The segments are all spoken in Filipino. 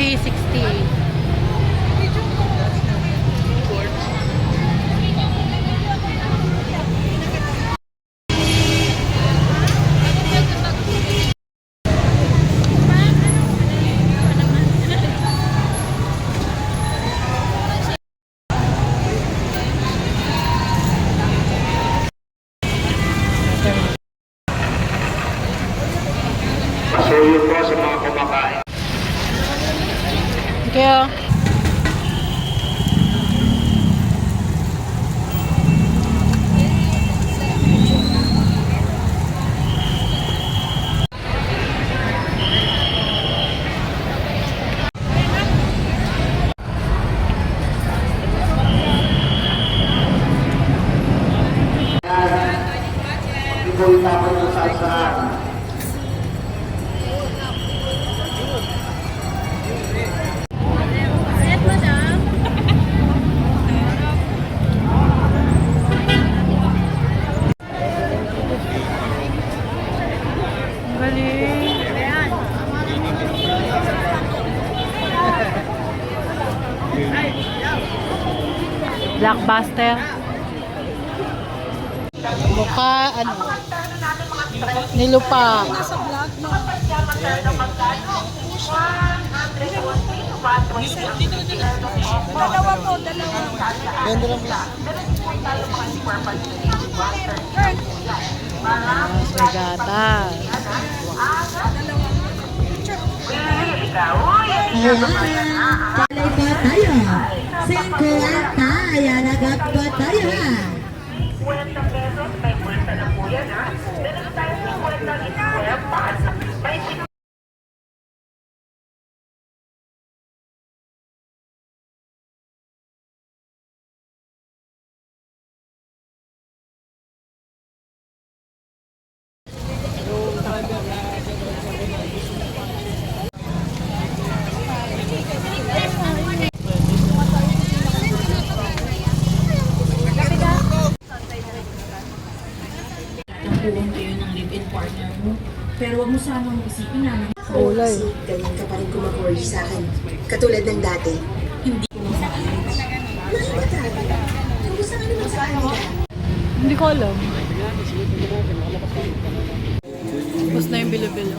50, 60. Blockbuster. Mukha, ano, nilupa. Dalawa po, dalawa. Ganda lang po. May gatas. Palay po tayo. Singko at tayo. Nagat po tayo. Nakuha kayo ng live-in partner mo. Pero wag mo sanang isipin na Kulay. Ganyan ka pa rin kumakordi sa akin. Katulad ng dati. hindi ko masakali. Bakit ba dati? Kamusta ka naman sa kanila? Hindi ko alam. Tapos na yung bilo-bilo.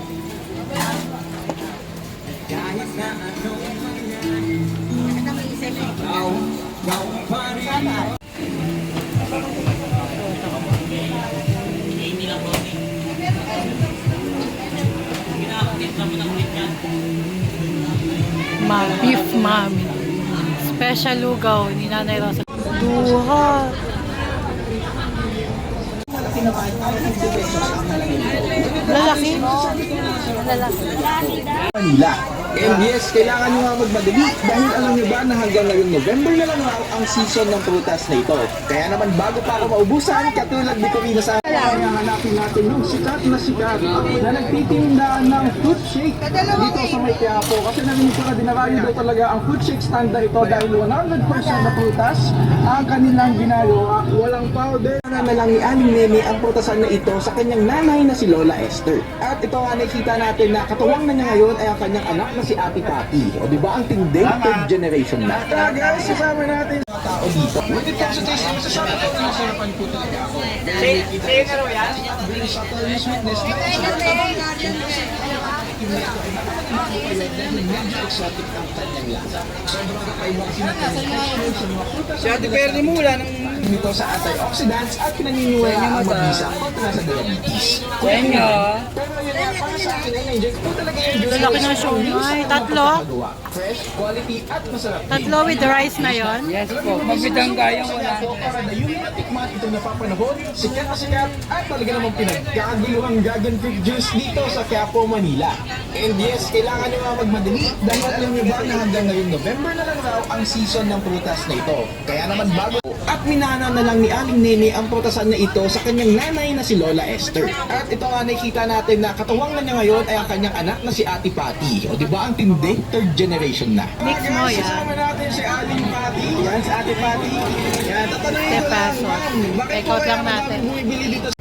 Ma, mami. Special lugaw ni Nanay Rosa. Duha. Lalaki? Manila. And yes, kailangan nyo nga magmadali dahil alam nyo ba na hanggang ngayong November na lang ang season ng prutas na ito. Kaya naman bago pa ako maubusan, katulad ni Corina sa kaya hanapin natin yung sikat na sikat na nagtitinda ng fruit shake dito sa may Quiapo. Kasi narinig ko na dinarayo daw talaga ang fruit shake stand na ito dahil 100% na prutas ang kanilang ginagawa. Walang powder. Na na lang ni Aling Nene ang prutasan na ito sa kanyang nanay na si Lola Esther. At ito nga nakita natin na katuwang na niya ngayon ay ang kanyang anak na si Ate Papi. O di ba ang tinding third generation na? Tara guys, kasama natin mga tao dito. When it comes to taste, masasabi ko na masarapan po talaga ako. Say, say raw yan? Very subtle yung sweetness. Medyo exotic ang kanyang lasa. Si Ate Perry mo wala nang Nito sa antioxidants at pinaniniwala ang mabisa kontra sa diabetes. kanya. Pero yun nga para sa akin ay na-enjoy ko talaga yung juice. Lalaki ng siomay. Tatlo? Fresh, quality at masarap. Tatlo with the rice na yon. Yes po, mabitang kayang wala. Para na yung natikman ito na papanahon, sikat na sikat at talaga namang pinagkaguluhang dragon fruit juice dito sa Quiapo, Manila. And yes, kailangan nyo nga magmadali dahil alam nyo ba na hanggang ngayong November na lang raw ang season ng prutas na ito. Kaya naman bago at minana na lang ni Aling Nene ang prutasan na ito sa kanyang nanay na si Lola Esther. At ito nga nakikita natin na katuwang na niya ngayon ay ang kanyang anak na si Ate Patty. O di ba ang tindi? Third generation na. Mix mo yan. Kasama natin si Aling Patty. Yan, si Ate Patty. Yan, tatanungin ko lang, bakit po kaya madaming bumibili dito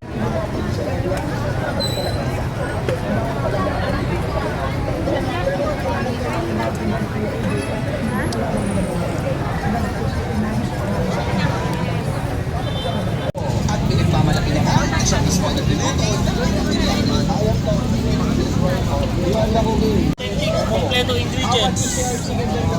diğer ülkelerde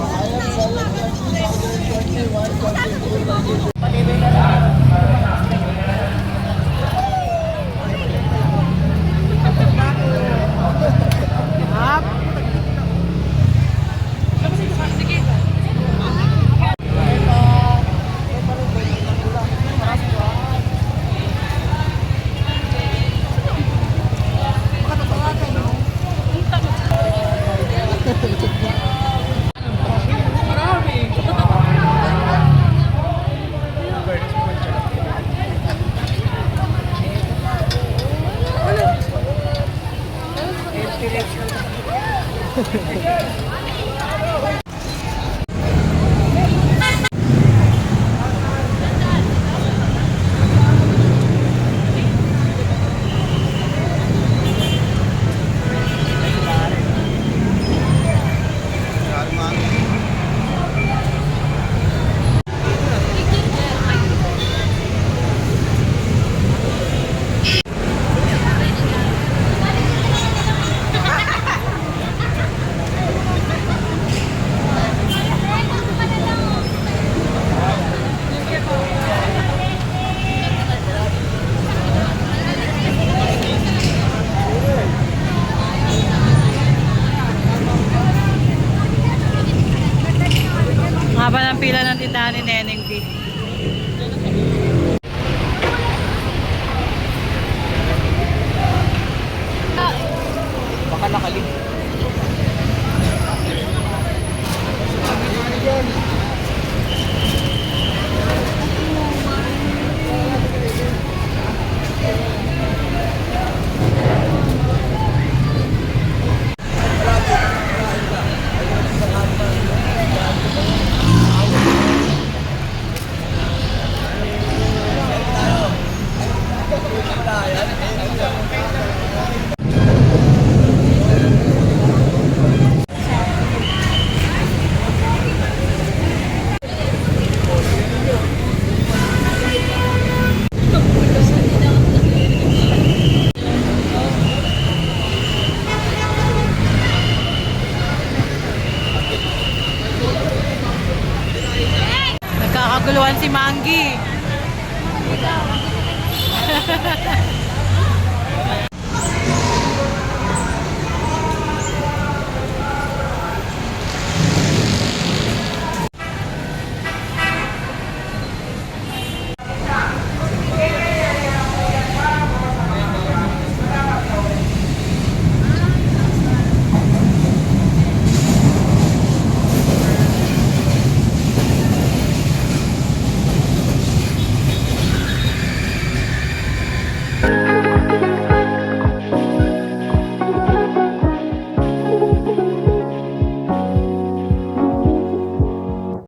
na ni Neneng